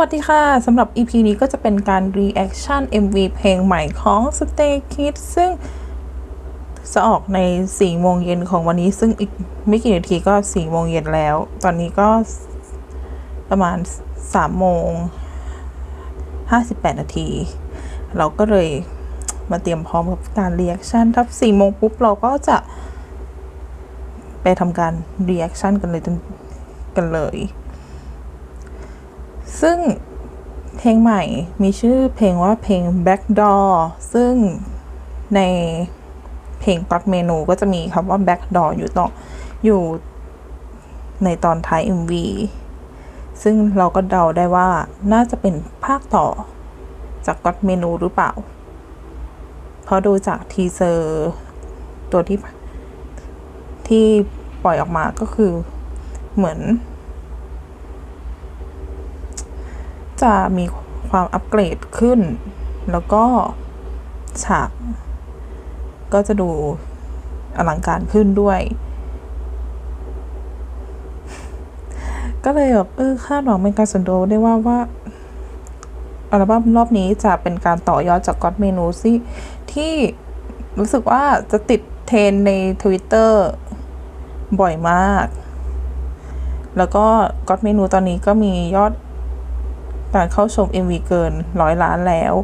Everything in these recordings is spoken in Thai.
วัสดีค่ะ สำหรับ EP นี้ก็จะเป็นการ reaction MV เพลงใหม่ของ Stay Kids ซึ่งจะออกใน 4 โมงเย็นของวันนี้ ซึ่งอีกไม่กี่นาทีก็ 4 โมงเย็นแล้ว ตอนนี้ก็ประมาณ 3 โมง 58 นาที เราก็เลยมาเตรียมพร้อมกับการ reaction ถ้า4 โมงปุ๊บ เราก็จะไปทำการ reaction กันเลยกันเลย ซึ่งเพลงใหม่มีชื่อเพลงว่าเพลง Backdoor ซึ่งในเพลงปักเมนูก็จะมีคำว่า Backdoor อยู่ต่ออยู่ในตอนท้าย MV ซึ่งเราก็เดาได้ว่าน่าจะเป็นภาคต่อจากก็ d เมนูหรือเปล่า เพราะดูจากทีเซอร์ตัวที่ที่ปล่อยออกมาก็คือเหมือน จะมีความอัปเกรดขึ้น แล้วก็ฉากก็จะดูอลังการขึ้นด้วย ก็เลยแบบเออคาดหวังเป็นการส่วนตัวได้ว่าว่าอัลบั้มรอบนี้จะเป็นการต่อยอดจากก็ d เมนูที่ที่รู้สึกว่าจะติดเทรนใน Twitter บ่อยมาก แล้วก็ก็ d เมนูตอนนี้ก็มียอด การเข้าชม MV เกินร้อยล้านแล้ว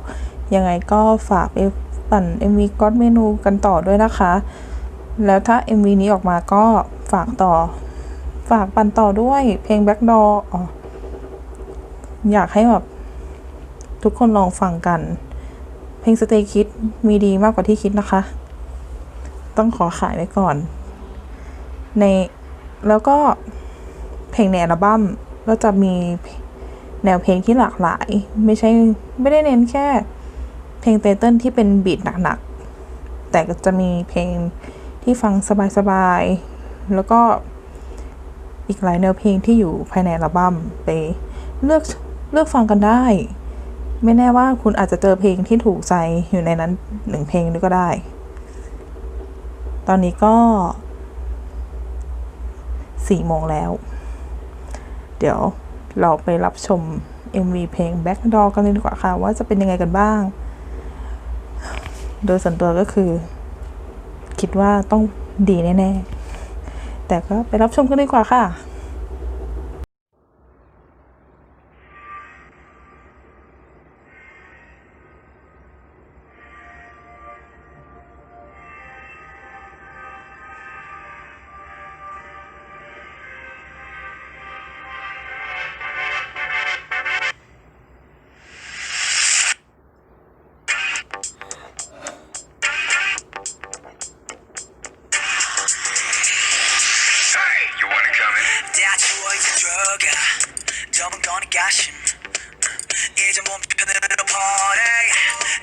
ยังไงก็ฝากไปปั่น MV ก็ d เมนูกันต่อด้วยนะคะ แล้วถ้า MV นี้ออกมาก็ฝากต่อ ฝากปั่นต่อด้วยเพลง Backdoor อ๋ออยากให้แบบทุกคนลองฟังกัน เพลง Stay Kid มีดีมากกว่าที่คิดนะคะ ต้องขอขายไว้ก่อน ในแล้วก็เพลงในอัลบั้มก็จะมี แนวเพลงที่หลากหลาย ไม่ใช่ไม่ได้เน้นแค่ เพลงไตเติ้ลที่เป็นบีทหนักๆ แต่ก็จะมีเพลงที่ฟังสบายๆ แล้วก็อีกหลายแนวเพลงที่อยู่ภายในอัลบั้มไปเลือกเลือกฟังกันได้ ไม่แน่ว่าคุณอาจจะเจอเพลงที่ถูกใจอยู่ในนั้นหนึ่งเพลงด้วยก็ได้ ตอนนี้ก็สี่โมงแล้ว เดี๋ยว เราไปรับชม MV เพลง Backdoor กันเลยดีกว่าค่ะ ว่าจะเป็นยังไงกันบ้าง โดยส่วนตัวก็คือ คิดว่าต้องดีแน่ ๆ แต่ก็ไปรับชมกันดีกว่าค่ะ 들어가 좁은 거니 가심. 이제 몸편으로 퍼내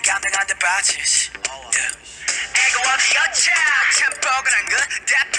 감당한데 빠지시. 애가 어디였자 참 뻐근한 건다 풀고 마음대로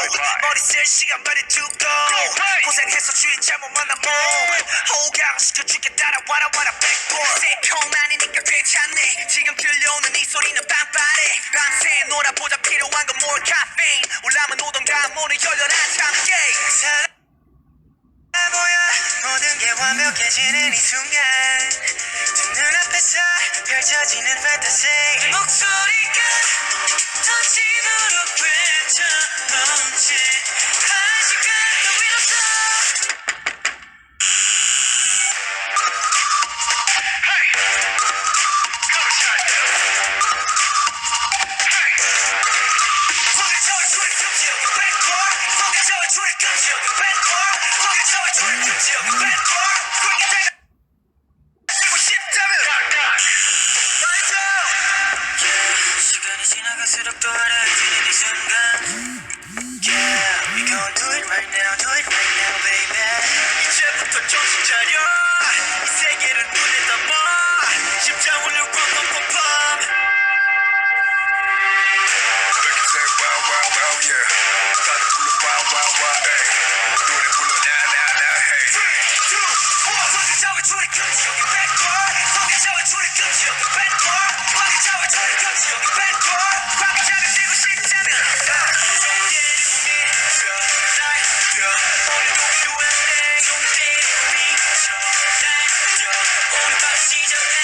시간도 없어 황금자와 소리 금지 여기 백돌 황금자와 소리 금지 여기 백돌 황금자와 소리 금지 여기 백돌 굴기장을 들고 싶다면 여기 가치가 끝인가 보 머리 쓸 시간 빨리 두고 고생해서 주인 잘못 만나 몸 호강시켜 줄게 따라와라 와라 백볼 새콤 아니니까 괜 wild, wild, wild, yeah. Got the wild, wild, wild, hey.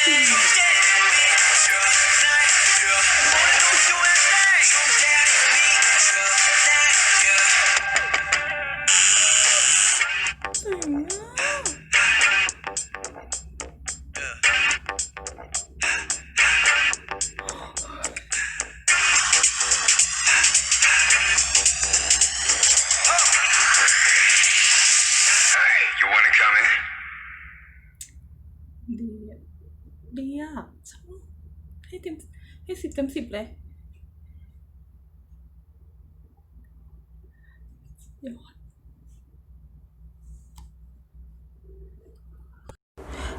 Yeah. เต็มสิบเลย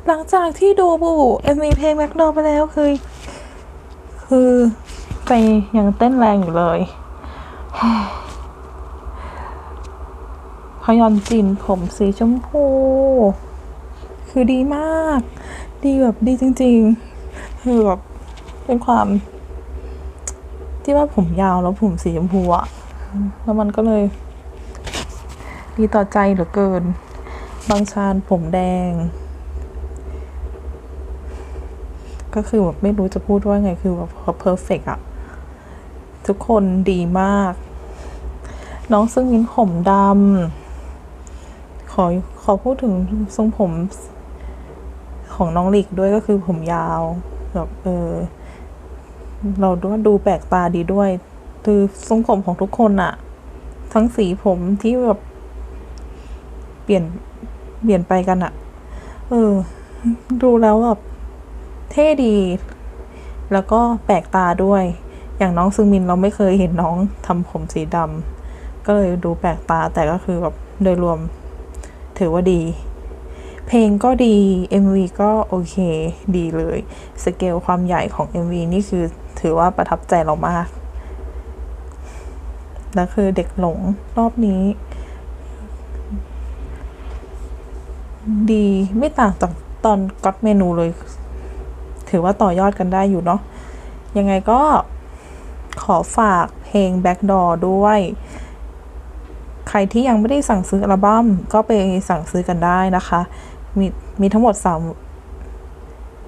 หลังจากที่ดูบูเอ็มวีเพลงแบ็คโนไปแล้วคือ คือไปยังเต้นแรงอยู่เลยพยอนจินผมสีชมพู คือดีมาก ดีแบบดีจริง ๆ คือแบบเป็นความ ที่ว่าผมยาวแล้วผมสีชมพูอะแล้วมันก็เลย ดีต่อใจเหลือเกิน บางชานผมแดง ก็คือแบบไม่รู้จะพูดว่าไงคือแบบเพอร์เฟกอะทุกคนดีมาก น้องซึ่งมินผมดำขอขอพูดถึงทรงผมของน้องหลิกด้วยก็คือผมยาวแบบเออ เราดูว่าดูแปลกตาดีด้วย คือทรงผมของทุกคนอะทั้งสีผมที่แบบเปลี่ยนเปลี่ยนไปกันอะเออ ดูแล้วแบบเท่ดี แล้วก็แปลกตาด้วย อย่างน้องซึงมินเราไม่เคยเห็นน้องทำผมสีดำก็เลยดูแปลกตาแต่ก็คือแบบโดยรวมถือว่าดี เพลงก็ดี MV ก็โอเคดีเลย สเกลความใหญ่ของ MV นี่คือถือว่าประทับใจเรามาก แล้วคือเด็กหลงรอบนี้ ดีไม่ต่างจากตอนก็ t เมนูเลย ถือว่าต่อยอดกันได้อยู่เนาะ ยังไงก็ขอฝากเพลง Backdoor ด้วย ใครที่ยังไม่ได้สั่งซื้ออัลบั้มก็ไปสั่งซื้อกันได้นะคะ มีมีทั้งหมดสาม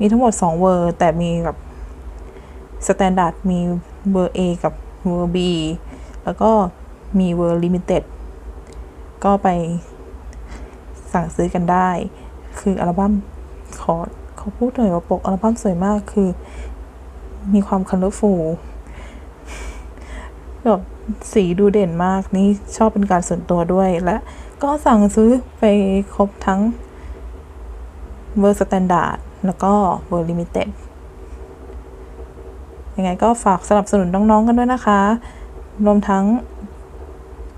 มีทั้งหมดสองเวอร์ แต่มีแบบสแตนดาร์ดมีเวอร์ A กับเวอร์ B แล้วก็มีเวอร์ลิมิเต็ดก็ไปสั่งซื้อกันได้ คืออัลบั้มขอขอพูดหน่อยว่าปกอัลบั้มสวยมากคือ มีความคันเลอร์ฟูลแบบสีดูเด่นมากนี่ชอบเป็นการส่วนตัวด้วยและก็สั่งซื้อไปครบทั้ง เวอร์สแตนดาร์ดแล้วก็เวอร์ลิมิเต็ดยังไงก็ฝากสนับสนุนน้องๆกันด้วยนะคะ รวมทั้ง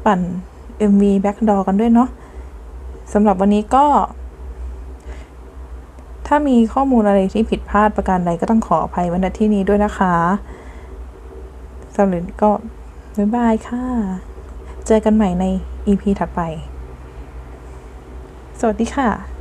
ปั่น MV Backdoor กันด้วยเนาะสำหรับวันนี้ก็ ถ้ามีข้อมูลอะไรที่ผิดพลาดประการใดก็ต้องขออภัยว้ณที่นี้ด้วยนะคะสำหรับก็บ๊ายบายค่ะ เจอกันใหม่ใน EP ถัดไป สวัสดีค่ะ